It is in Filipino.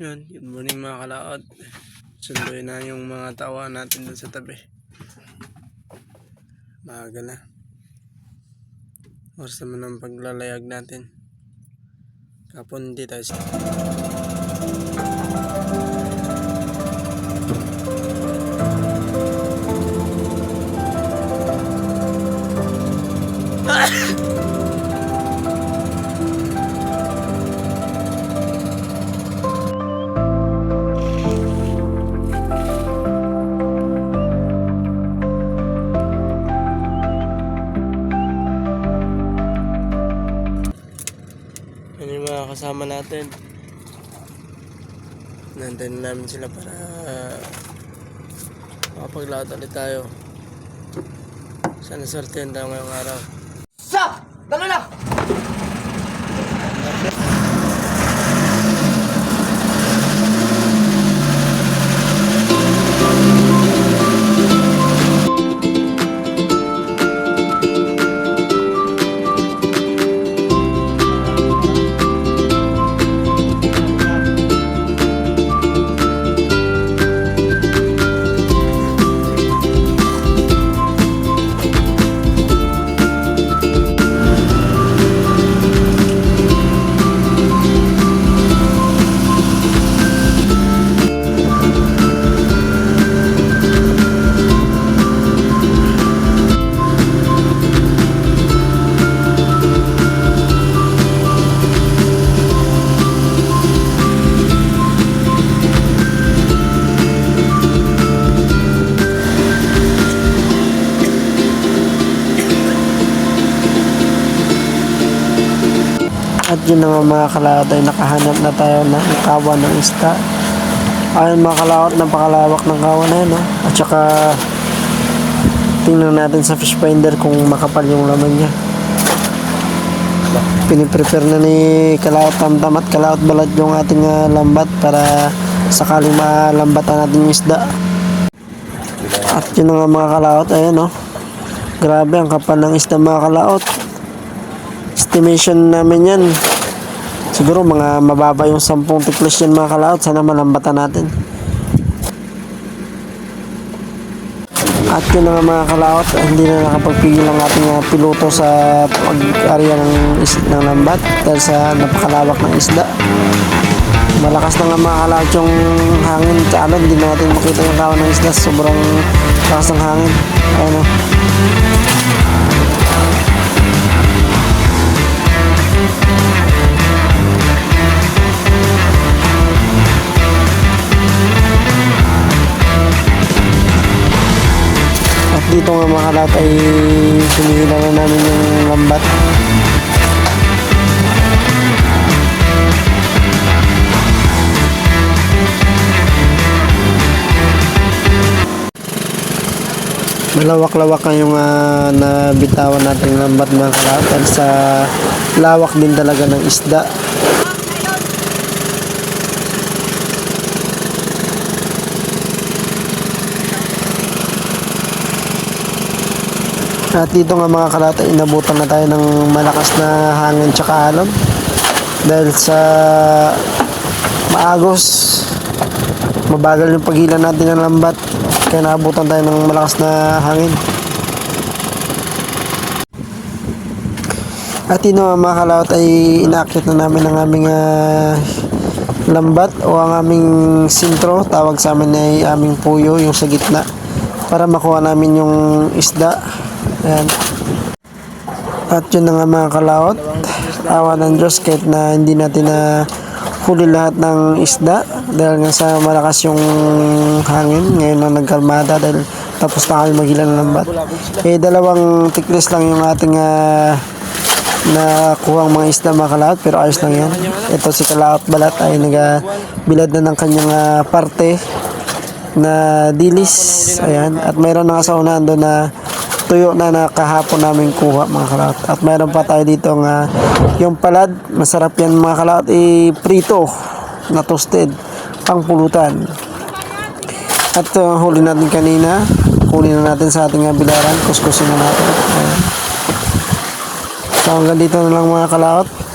Yan, good morning mga kalaot. Sunduin na yung mga tawa natin doon sa tabi. Maaga na. Oras naman ang paglalayag natin. Kapon hindi tayo sa... kasama natin. Nantayin namin sila para makapaglaot ulit tayo. Sana sortehan tayo ngayong araw. Sa! Dalo na! Yun na nga mga kalaot ay nakahanap na tayo ng kawan ng isda. Ayun mga kalaot, napakalawak ng kawan na yun. No? At saka tingnan natin sa fish finder kung makapal yung laman niya. Piniprepare na ni Kalaot Tamtam at Kalaot Balat yung ating ah, lambat para sakaling malambatan natin yung isda. At yun nga mga kalaot, ayun no. Grabe ang kapal ng isda mga kalaot estimation namin yan siguro mga mababa yung 10 tiklos yan mga kalaot. Sana malambatan natin. At yun na nga mga kalaot hindi na nakapagpigil ang ating uh, piloto sa pag-area ng, ng lambat dahil sa napakalawak ng isda. Malakas na nga mga kalaot yung hangin. Kala hindi na natin makita yung kawan ng isda. Sobrang lakas ng hangin. Ayun o At dito nga mga kalat ay sinihila na namin yung lambat. Malawak-lawak na yung ah, nabitawan nating lambat mga kalat at sa lawak din talaga ng isda. At dito nga mga kalata, inabutan na tayo ng malakas na hangin tsaka alon. Dahil sa maagos, mabagal yung paghila natin ng lambat. Kaya naabutan tayo ng malakas na hangin. At yun nga mga kalawat ay inaakit na namin ang aming ah, lambat o ang aming sintro. Tawag sa amin ay aming puyo, yung sa gitna. Para makuha namin yung isda. Ayan. At yun na nga mga kalawat. Awa ng Diyos kahit na hindi natin na huli lahat ng isda dahil nga sa malakas yung hangin ngayon na nagkalmada dahil tapos na kami maghilan ng lambat eh dalawang tiklis lang yung ating uh, nakuha mga isda mga kalawat pero ayos lang yan ito si kalawat balat ay nagabilad na ng kanyang ah, parte na dilis ayan at mayroon na sa unahan doon na tuyo na na kahapon namin kuha mga kalat at mayroon pa tayo dito nga yung palad. Masarap yan mga kalat i prito na toasted pang pulutan at uh, huli natin kanina. Huli na natin sa ating bilaran kuskusin na natin. Ayan. so hanggang dito na lang mga kalaot